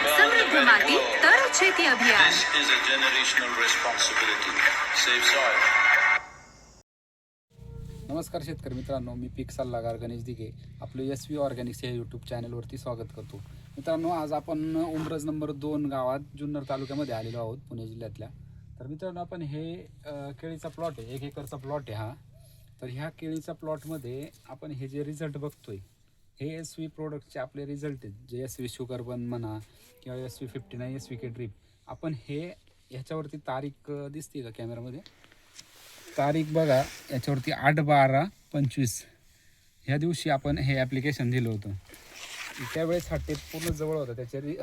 સમૃદ્ધ માટી તર છેતી અભિયાન This is a generational responsibility. Save soil. नमस्कार शेतकरी मित्रांनो मी पीक सल्लागार गणेश दिघे आपलं एस व्ही ऑर्गॅनिक्स या यूट्यूब चॅनलवरती स्वागत करतो मित्रांनो आज आपण उमरज नंबर दोन गावात जुन्नर तालुक्यामध्ये आलेलो आहोत पुणे जिल्ह्यातल्या तर मित्रांनो आपण हे अं, केळीचा प्लॉट आहे एक एकरचा प्लॉट आहे हा तर ह्या केळीच्या प्लॉटमध्ये आपण हे जे रिझल्ट बघतोय हे एस व्ही प्रोडक्टचे आपले रिझल्ट आहेत. जे एस व्ही शुगर बन म्हणा किंवा S V fifty nine S V K drip आपण हे ह्याच्यावरती तारीख दिसते का कॅमेरामध्ये तारीख बघा याच्यावरती आठ बारा पंचवीस. ह्या दिवशी आपण हे ॲप्लिकेशन दिलं होतं. त्यावेळेस हा टेप पूर्ण जवळ होता. त्याचे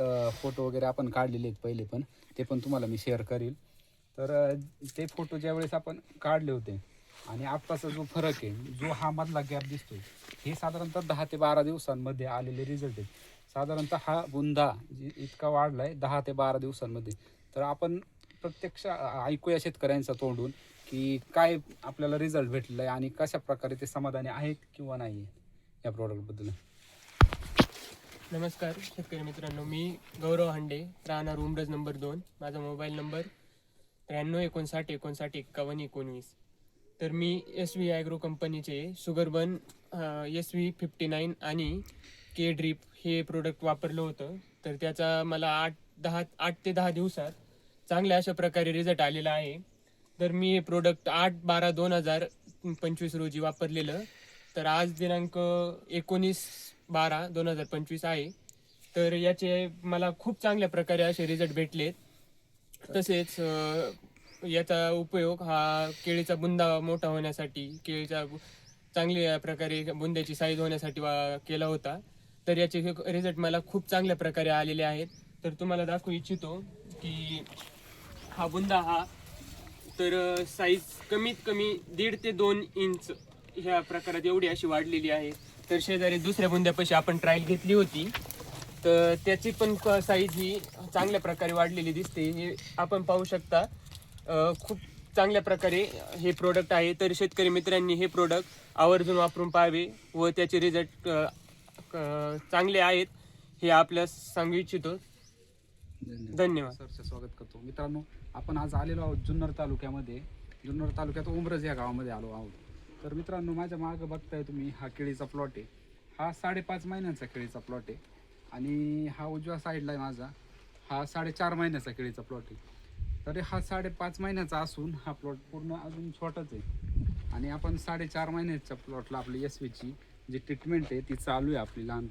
फोटो वगैरे आपण काढलेले आहेत पहिले पण. ते पण तुम्हाला मी शेअर करील. तर ते फोटो ज्यावेळेस आपण काढले होते आणि आत्ताचा जो फरक आहे जो हा मधला गॅप दिसतोय हे साधारणतः दहा ते बारा दिवसांमध्ये आलेले रिझल्ट आहेत. साधारणतः हा बुंदा जी इतका वाढलाय दहा ते बारा दिवसांमध्ये. तर आपण प्रत्यक्ष ऐकूया शेतकऱ्यांचा तोंडून की काय आपल्याला रिझल्ट भेटलेला आहे आणि कशा प्रकारे ते समाधानी आहेत किंवा नाही या प्रॉडक्टबद्दल नमस्कार शेतकरी मित्रांनो. मी गौरव हांडे राहणार उमरज नंबर दोन. माझा मोबाईल नंबर त्र्याण्णव एकोणसाठ एकोणसाठ एक्कावन्न एकोणवीस. तर मी एस व्ही ॲग्रो कंपनीचे sugar bun S V fifty nine आणि के ड्रीप हे प्रोडक्ट वापरलं होतं. तर त्याचा मला आठ दहा आठ ते दहा दिवसात चांगल्या अशा प्रकारे रिझल्ट आलेला आहे. तर मी हे प्रोडक्ट आठ बारा दोन हजार पंचवीस रोजी वापरलेलं. तर आज दिनांक एकोणीस बारा दोन हजार पंचवीस आहे. तर याचे मला खूप चांगल्या प्रकारे असे रिझल्ट भेटलेत. तसेच याचा उपयोग हा केळीचा बुंदा मोठा होण्यासाठी केळीचा चांगल्या प्रकारे बुंद्याची साईज होण्यासाठी वा- केला होता. तर याचे रिझल्ट मला खूप चांगल्या प्रकारे आलेले आहेत. तर तुम्हाला दाखवू इच्छितो की हा बुंदा हा तर साईज कमीत कमी दीड ते दोन इंच ह्या प्रकारात एवढी अशी वाढलेली आहे. तर शेजारी दुसऱ्या बुंद्यापाशी आपण ट्रायल घेतली होती. तर त्याची पण साईज ही चांगल्या प्रकारे वाढलेली दिसते. हे आपण पाहू शकता. खूप चांगल्या प्रकारे हे प्रोडक्ट आहे. तर शेतकरी मित्रांनी हे प्रोडक्ट आवर्जून वापरून पाहावे व त्याचे रिझल्ट चांगले आहेत हे आपल्यास सांगू इच्छितो. धन्यवाद. सरचे स्वागत करतो. मित्रांनो आपण आज आलेलो आहोत जुन्नर तालुक्यामध्ये. जुन्नर तालुक्यात उमरज या गावामध्ये आलो आहोत. तर मित्रांनो माझ्या मागं बघताय तुम्ही हा केळीचा प्लॉट आहे. हा साडेपाच महिन्यांचा केळीचा प्लॉट आहे. आणि हा उजव्या साईडला आहे माझा. हा साडेचार महिन्याचा केळीचा प्लॉट आहे. तरी हा साडेपाच महिन्याचा असून हा प्लॉट पूर्ण अजून छोटाच आहे. आणि आपण साडेचार महिन्याच्या प्लॉटला आपली एस व्हीची जी ट्रीटमेंट आहे ती चालू आहे आपली लहान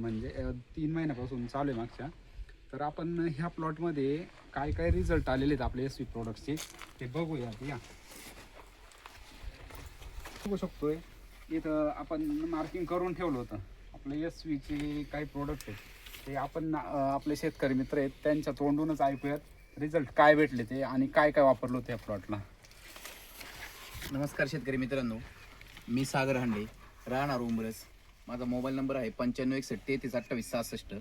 म्हणजे तीन महिन्यापासून चालू आहे मागच्या. तर आपण ह्या प्लॉटमध्ये काय काय रिझल्ट आलेले आहेत आपले एस व्ही प्रोडक्टचे ते बघूया या बघू शकतोय इथं आपण मार्किंग करून ठेवलं होतं. आपलं एस व्हीचे काही प्रोडक्ट आहेत. ते आपण अं, आपले शेतकरी मित्र आहेत त्यांच्या तोंडूनच ऐकूयात. रिझल्ट काय भेटले ते आणि काय काय वापरलं होतं या प्लॉटला नमस्कार शेतकरी मित्रांनो. मी सागर हांडे राहणार उमरस. माझा मोबाईल नंबर आहे पंच्याण्णव एकसष्ट तेहतीस अठ्ठावीस सहासष्ट.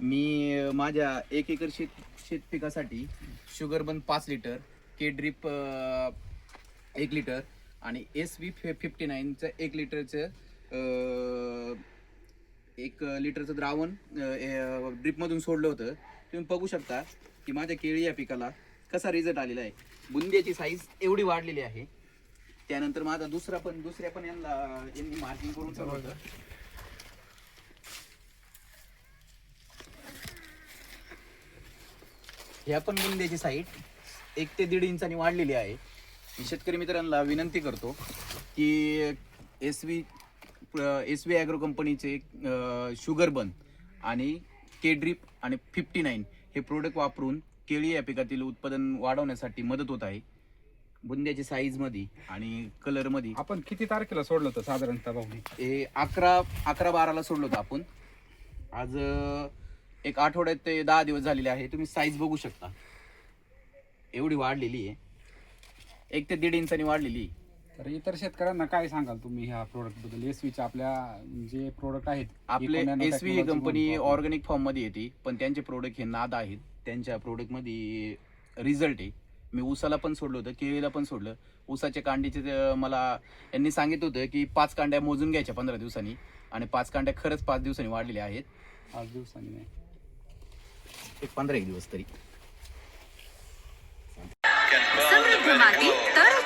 मी अं, माझ्या एक एकर शेत शेत पिकासाठी शुगरबन पाच लिटर के ड्रिप एक लिटर आणि एस व्ही फिफ्टी नाईनचं एक लिटरचं एक लिटरचं द्रावण ड्रिपमधून सोडलं होतं. तुम्ही बघू शकता की माझ्या केळी या पिकाला कसा रिझल्ट आलेला आहे. बुंद्याची साईज एवढी वाढलेली आहे. त्यानंतर माझा दुसरा पण दुसऱ्या पण यांना यांनी मार्किंग करून चालू होतं. ह्या पण बुंद्याची साईड एक ते दीड इंचाने वाढलेली आहे. मी शेतकरी मित्रांना विनंती करतो की S V S V agro कंपनीचे शुगर बन आणि के ड्रिप आणि फिफ्टी नाईन हे प्रोडक्ट वापरून केळी या पिकातील उत्पादन वाढवण्यासाठी मदत होत आहे. बुंद्याची साईजमध्ये आणि कलरमध्ये आपण किती तारखेला सोडलं होतं साधारणतः भाऊनी हे अकरा अकरा बाराला सोडलो होतं आपण. आज एक आठवड्यात ते दहा दिवस झालेले आहे. तुम्ही साईज बघू शकता. एवढी वाढलेली आहे. एक ते दीड इंचानी वाढलेली आहे. तर इतर शेतकऱ्यांना काय सांगाल तुम्ही ह्या प्रोडक्टबद्दल? एस च्या आपल्या जे प्रोडक्ट आहेत आपले Eco Nano S V Technology company. Organic फॉर्ममध्ये येते पण त्यांचे प्रोडक्ट हे नाद आहेत. त्यांच्या प्रोडक्टमध्ये रिझल्ट आहे. मी ऊसाला पण सोडलं होतं केळीला पण सोडलं. ऊसाच्या कांडीचे ते मला यांनी सांगितलं होतं की पाच कांड्या मोजून घ्यायच्या पंधरा दिवसांनी आणि पाच कांड्या खरंच पाच दिवसांनी वाढलेल्या आहेत. पाच दिवसांनी नाही. एक पंधरा एक दिवस तरी.